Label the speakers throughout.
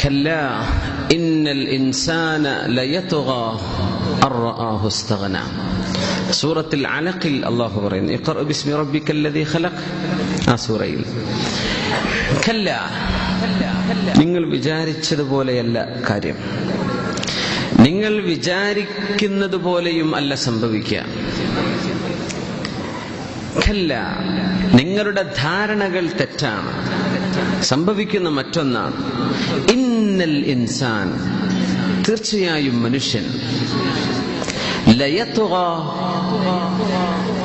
Speaker 1: كلا إن الإنسان ليطغى أن رآه استغنى سورة العلق الله പറയുന്നു اقرأ باسم ربك الذي خلق ആ സൂറയിൽ കല്ല നിങ്ങൾ വിചാരിച്ചതുപോലെയല്ല കാര്യം നിങ്ങൾ വിചാരിക്കുന്നത് പോലെയും അല്ല സംഭവിക്കുക കല്ല നിങ്ങളുടെ ധാരണകൾ തെറ്റാണ് സംഭവിക്കുന്ന മറ്റൊന്നാണ്. ഇന്നൽ ഇൻസാൻ തീർച്ചയായും മനുഷ്യൻ. ലയത്തുക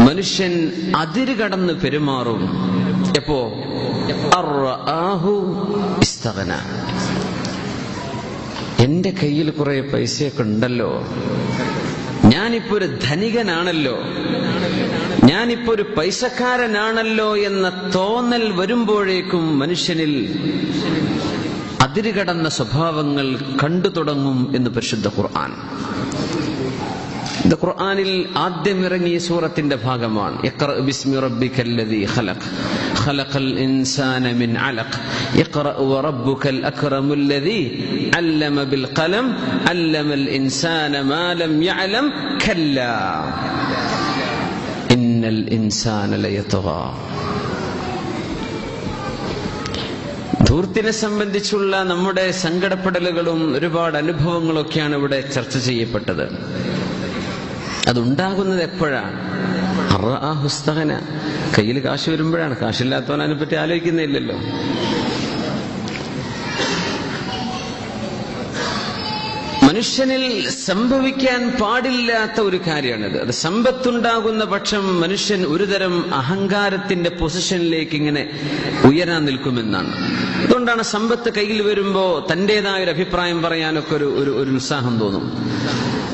Speaker 1: മനുഷ്യൻ അതിരുകടന്ന് പെരുമാറും. എപ്പോ? എന്റെ കയ്യിൽ കുറെ പൈസയൊക്കെ ഉണ്ടല്ലോ. ഞാനിപ്പോ ഒരു ധനികനാണല്ലോ. ഞാനിപ്പോ ഒരു പൈസക്കാരനാണല്ലോ എന്ന തോന്നൽ വരുമ്പോഴേക്കും മനുഷ്യനിൽ അതിരുകടന്ന സ്വഭാവങ്ങൾ കണ്ടു തുടങ്ങും എന്ന് പരിശുദ്ധ ഖുർആൻ. ഇത് ഖുർആനിൽ ആദ്യം ഇറങ്ങിയ സൂറത്തിന്റെ ഭാഗമാണ്. ഇഖ്റ ബിസ്മി റബ്ബിക്കല്ലദീ ഖലഖ് خلق الإنسان من علق اقرأ وربك الأكرم الذي علم بالقلم علم الإنسان ما لم يعلم كلا إن الإنسان ليطغى ധൂർത്തിനെ സംബന്ധിച്ചുള്ള നമ്മുടെ സങ്കടപ്പെടലുകളും ഒരുപാട് അനുഭവങ്ങളൊക്കെയാണ് ഇവിടെ ചർച്ച ചെയ്യപ്പെട്ടത് അതുണ്ടാകുന്നത് എപ്പോഴാണ് ആ പുസ്തകന കയ്യിൽ കാശ് വരുമ്പോഴാണ്. കാശില്ലാത്തവൻ അതിനെപ്പറ്റി ആലോചിക്കുന്നില്ലല്ലോ. മനുഷ്യനിൽ സംഭവിക്കാൻ പാടില്ലാത്ത ഒരു കാര്യമാണിത്. അത് സമ്പത്തുണ്ടാകുന്ന പക്ഷം മനുഷ്യൻ ഒരുതരം അഹങ്കാരത്തിന്റെ പൊസിഷനിലേക്ക് ഇങ്ങനെ ഉയരാൻ നിൽക്കുമെന്നാണ്. അതുകൊണ്ടാണ് സമ്പത്ത് കയ്യിൽ വരുമ്പോ തന്റേതായ ഒരു അഭിപ്രായം പറയാനൊക്കെ ഒരു ഒരു ഒരു ഉത്സാഹം തോന്നും.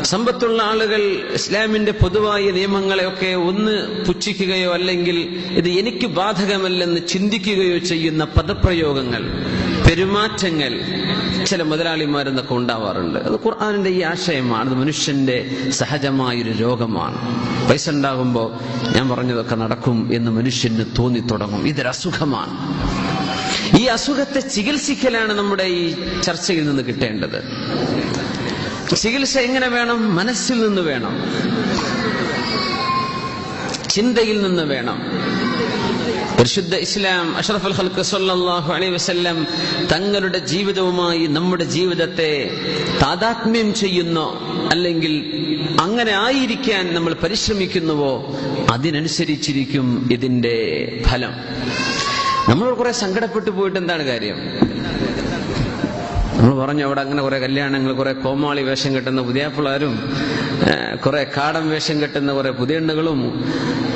Speaker 1: സമ്പത്തുള്ള ആളുകൾ ഇസ്ലാമിന്റെ പൊതുവായ നിയമങ്ങളെയൊക്കെ ഒന്ന് പുച്ഛിക്കുകയോ അല്ലെങ്കിൽ ഇത് എനിക്ക് ബാധകമല്ലെന്ന് ചിന്തിക്കുകയോ ചെയ്യുന്ന പദപ്രയോഗങ്ങൾ പെരുമാറ്റങ്ങൾ ചില മുതലാളിമാരെന്നൊക്കെ ഉണ്ടാവാറുണ്ട്. അത് ഖുർആാനിന്റെ ഈ ആശയമാണ്. അത് മനുഷ്യന്റെ സഹജമായൊരു രോഗമാണ്. പൈസ ഉണ്ടാകുമ്പോൾ ഞാൻ പറഞ്ഞതൊക്കെ നടക്കും എന്ന് മനുഷ്യന് തോന്നി തുടങ്ങും ഇതൊരു അസുഖമാണ്. ഈ അസുഖത്തെ ചികിത്സിക്കലാണ് നമ്മുടെ ഈ ചർച്ചയിൽ നിന്ന് കിട്ടേണ്ടത്. ചികിത്സ എങ്ങനെ വേണം? മനസ്സിൽ നിന്ന് വേണം. ചിന്തയിൽ നിന്ന് വേണം. പരിശുദ്ധ ഇസ്ലാം അഷറഫ് അൽ ഹൽക്ക് സല്ലാഹു അലൈ വസല്ലം തങ്ങളുടെ ജീവിതവുമായി നമ്മുടെ ജീവിതത്തെ താതാത്മ്യം ചെയ്യുന്നോ അല്ലെങ്കിൽ അങ്ങനെ ആയിരിക്കാൻ നമ്മൾ പരിശ്രമിക്കുന്നുവോ അതിനനുസരിച്ചിരിക്കും ഇതിന്റെ ഫലം. നമ്മൾ കുറെ സങ്കടപ്പെട്ടു പോയിട്ട് എന്താണ് കാര്യം? നമ്മൾ പറഞ്ഞു അവിടെ അങ്ങനെ കുറെ കല്യാണങ്ങൾ കുറെ കോമാളി വേഷം കെട്ടുന്ന പുതിയ പിള്ളേരും കുറെ കാടൻ വേഷം കെട്ടുന്ന കുറെ പുതിയണ്ണുകളും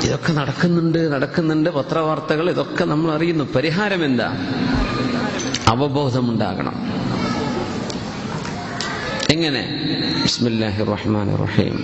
Speaker 1: ഇതൊക്കെ നടക്കുന്നുണ്ട് നടക്കുന്നുണ്ട്. പത്രവാർത്തകൾ ഇതൊക്കെ നമ്മൾ അറിയുന്നു. പരിഹാരം എന്താ? അവബോധമുണ്ടാകണം. എങ്ങനെ? ബിസ്മില്ലാഹിർ റഹ്മാനിർ റഹീം.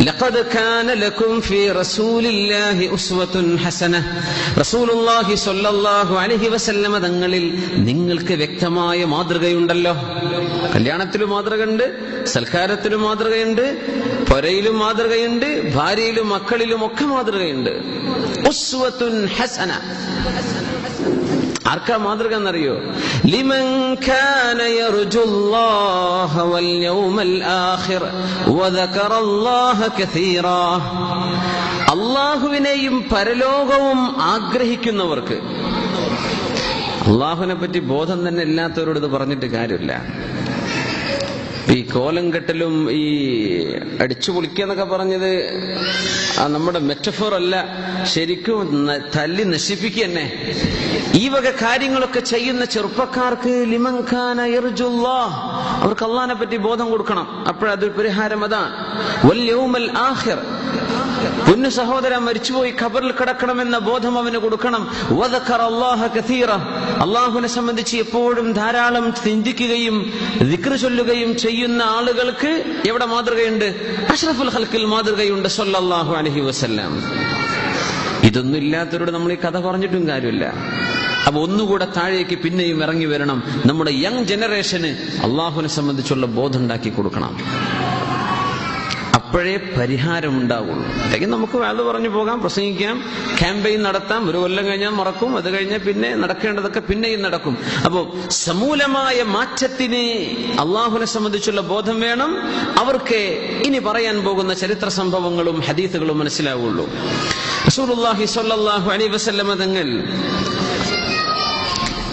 Speaker 1: لقد كان لكم في رسول الله أسوة حسنة رسول الله صلى الله عليه وسلم തങ്ങളിൽ നിങ്ങൾക്ക് വ്യക്തമായ മാതൃകയുണ്ടല്ലോ കല്യാണത്തിലും മാതൃകയുണ്ട് സൽക്കാരത്തിലും മാതൃകയുണ്ട് പൊരയിലും മാതൃകയുണ്ട് ഭാര്യയിലും മക്കളിലും ഒക്കെ മാതൃകയുണ്ട് ഉസ്വത്തുൻ ഹസന ആർക്കാ മാതൃക എന്നറിയോ? ലിമൻ കാന യർജുല്ലാഹ വൽ യൗമൽ അള്ളാഹുവിനെയും പരലോകവും ആഗ്രഹിക്കുന്നവർക്ക്. അള്ളാഹുവിനെ പറ്റി ബോധം തന്നെ ഇല്ലാത്തവരോട് ഇത് പറഞ്ഞിട്ട് കാര്യമില്ല. ഈ കോലം കെട്ടലും ഈ അടിച്ചു പൊളിക്കുക എന്നൊക്കെ പറഞ്ഞത് നമ്മുടെ മെറ്റഫോർ അല്ല. ശരിക്കും തല്ലി നശിപ്പിക്കുക തന്നെ ഈ വക കാര്യങ്ങളൊക്കെ ചെയ്യുന്ന ചെറുപ്പക്കാർക്ക് ലിമൻഖാന അവർക്ക് അള്ളഹാനെ പറ്റി ബോധം കൊടുക്കണം. അപ്പോഴതൊരു പരിഹാരം അതാണ്. ആഹിർ പൊന്നു സഹോദരൻ മരിച്ചുപോയി ഖബറിൽ കിടക്കണമെന്ന ബോധം അവന് കൊടുക്കണം. അള്ളാഹുവിനെ സംബന്ധിച്ച് എപ്പോഴും ധാരാളം ചിന്തിക്കുകയും ദിക്ർ ചൊല്ലുകയും ചെയ്യുന്ന ആളുകൾക്ക് എവിടെ മാതൃകയുണ്ട്? അഷ്റഫുൽ ഹൽക്കിൽ മാതൃകയുണ്ട് സൊല്ലാഹു അലഹി വസ്ല്ലാം. ഇതൊന്നും ഇല്ലാത്തവരോട് നമ്മൾ ഈ കഥ പറഞ്ഞിട്ടും കാര്യമില്ല. അപ്പൊ ഒന്നുകൂടെ താഴേക്ക് പിന്നെയും ഇറങ്ങി വരണം. നമ്മുടെ യങ് ജനറേഷന് അള്ളാഹുവിനെ സംബന്ധിച്ചുള്ള ബോധം ഉണ്ടാക്കി കൊടുക്കണം. അപ്പോഴേ പരിഹാരം ഉണ്ടാവുള്ളൂ അല്ലെങ്കിൽ നമുക്ക് അത് പറഞ്ഞു പോകാം പ്രസംഗിക്കാം ക്യാമ്പയിൻ നടത്താം ഒരു കൊല്ലം കഴിഞ്ഞാൽ മറക്കും അത് കഴിഞ്ഞാൽ പിന്നെ നടക്കേണ്ടതൊക്കെ പിന്നെയും നടക്കും. അപ്പോൾ സമൂലമായ മാറ്റത്തിന് അള്ളാഹുവിനെ സംബന്ധിച്ചുള്ള ബോധം വേണം. അവർക്ക് ഇനി പറയാൻ പോകുന്ന ചരിത്ര സംഭവങ്ങളും ഹദീസുകളും മനസ്സിലാവുള്ളൂ. റസൂലുള്ളാഹി സ്വല്ലല്ലാഹു അലൈഹി തങ്ങൾ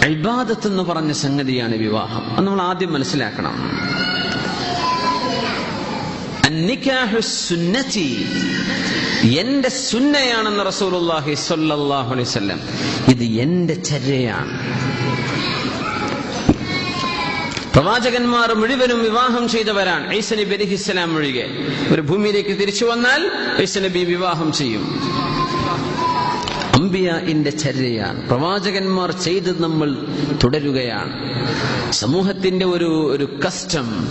Speaker 1: ഇബാദത്ത് എന്ന് പറഞ്ഞ സംഗതിയാണ് വിവാഹം. അത് നമ്മൾ ആദ്യം മനസ്സിലാക്കണം. അന്നിക്കാഹു സുന്നതി എന്റെ സുന്നയാണെന്ന് റസൂലുള്ളാഹി സ്വല്ലല്ലാഹു അലൈഹി വസല്ലം. ഇത് എന്റെ ചര്യയാണ്. പ്രവാചകന്മാർ മുഴുവനും വിവാഹം ചെയ്തവരാണ്. ഐസനബി അലിഹിസ്സലാം ഒഴികെ. ഒരു ഭൂമിയിലേക്ക് തിരിച്ചു വന്നാൽ ഐസ നബി വിവാഹം ചെയ്യും. അമ്പിയാന്റെ ചര്യയാണ്. പ്രവാചകന്മാർ ചെയ്ത് നമ്മൾ തുടരുകയാണ്. സമൂഹത്തിന്റെ ഒരു ഒരു കസ്റ്റം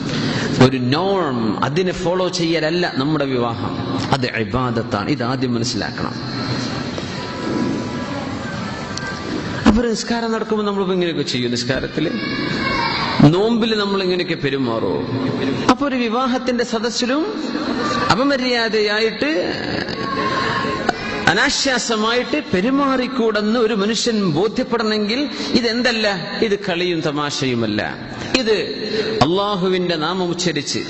Speaker 1: ഒരു നോം അതിനെ ഫോളോ ചെയ്യലല്ല നമ്മുടെ വിവാഹം. അത് ഇബാദത്താണ്. ഇത് ആദ്യം മനസ്സിലാക്കണം. അപ്പൊ നിസ്കാരം നടക്കുമ്പോൾ നമ്മൾ ഇങ്ങനെയൊക്കെ ചെയ്യും. നിസ്കാരത്തിൽ നോമ്പിൽ നമ്മൾ ഇങ്ങനെയൊക്കെ പെരുമാറോ. അപ്പൊ ഒരു വിവാഹത്തിന്റെ സദസ്സിലും അപമര്യാദയായിട്ട് അനാശ്വാസമായിട്ട് പെരുമാറിക്കൂടെന്ന് ഒരു മനുഷ്യൻ ബോധ്യപ്പെടണമെങ്കിൽ ഇതെന്തല്ല? ഇത് കളിയും തമാശയുമല്ല. ഇത് അള്ളാഹുവിന്റെ നാമം ഉച്ചരിച്ച്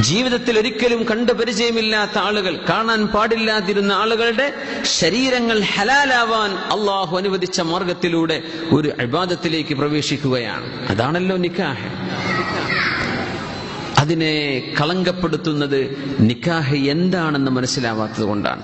Speaker 1: ജീവിതത്തിൽ ഒരിക്കലും കണ്ടു പരിചയമില്ലാത്ത ആളുകൾ കാണാൻ പാടില്ലാതിരുന്ന ആളുകളുടെ ശരീരങ്ങൾ ഹലാലാവാൻ അള്ളാഹു അനുവദിച്ച മാർഗത്തിലൂടെ ഒരു അബാദത്തിലേക്ക് പ്രവേശിക്കുകയാണ്. അതാണല്ലോ നിക്കാഹ്. അതിനെ കളങ്കപ്പെടുത്തുന്നത് നിക്കാഹ് എന്താണെന്ന് മനസ്സിലാവാത്തത് കൊണ്ടാണ്.